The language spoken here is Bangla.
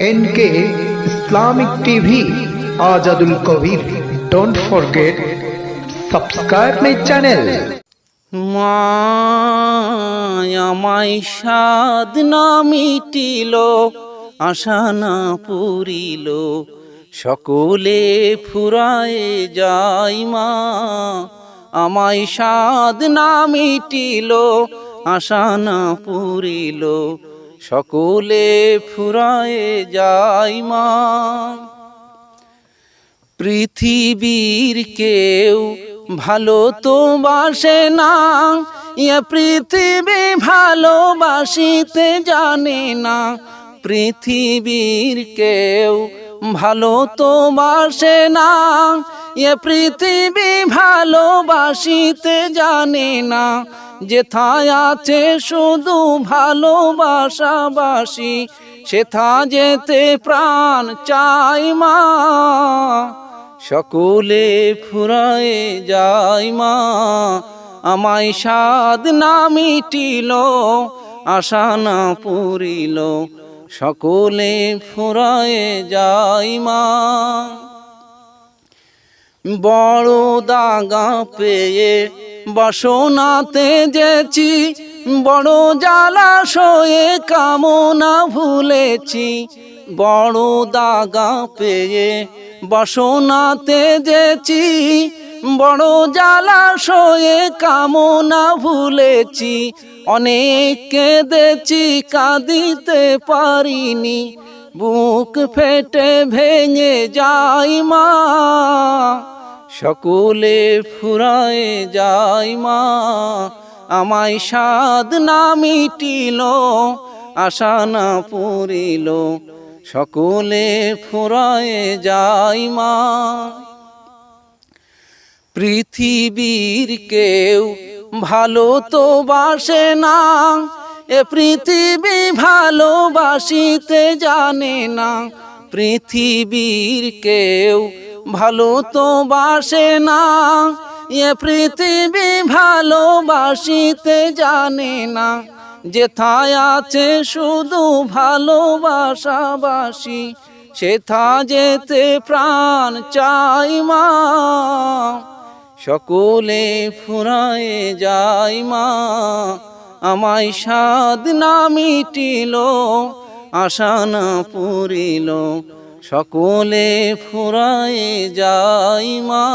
N K Islamic TV Azadul Kabir don't forget subscribe my channel মায়ামাই সাদ না মিটিল, আশা না পুরিল। সকলে ফুরায়ে যাই মা, আমায় সাদ না মিটিল, আশা না পুরিল। সকলে ফুরায়ে যাই মা। পৃথিবীর কেউ ভালো তো বাসে না ইয়ে পৃথিবী ভালোবাসিতে জানে না। পৃথিবীর কেউ ভালো তো বাসে না ইয়ে পৃথিবী ভালোবাসিতে জানে না। যেথায় আছে শুধু ভালোবাসাবাসি সেথা যেতে প্রাণ চাই মা। সকলে ফুরায়ে যাই মা, আমায় সাদ না মিটিল, আশা না পুরিল, সকলে ফুরায়ে যাই মা। বড় দাগা পেয়ে বসনাতে যেছি বড় জালাশয়ে কামনা ভুলেছি। বড় দাগা পেয়ে বসনাতে যেছি বড় জালাশয়ে কামনা ভুলেছি। অনেক কেঁদেছি, কাঁদিতে পারিনি। বুক ফেটে ভেঙে যাই মা। সকলে ফুরায়ে যাই মা, আমায় সাদ না মিটিল, আশা না পুরিল সকলে ফুরায়ে যাই মা। পৃথিবীর কেউ ভালো তো বাসে না, এ পৃথিবী ভালোবাসিতে জানে না, পৃথিবীর কেউ ভালো তো বাসে না, এ পৃথিবী ভালোবাসিতে জানে না। যেথায় আছে শুধু ভালোবাসাবাসি, সেথা যেতে প্রাণ চাই মা। সকলে ফুরায়ে যাই মা, আমায় সাদ না মিটিল, আশা না পুরিল সকলে ফুরাই যাই মা।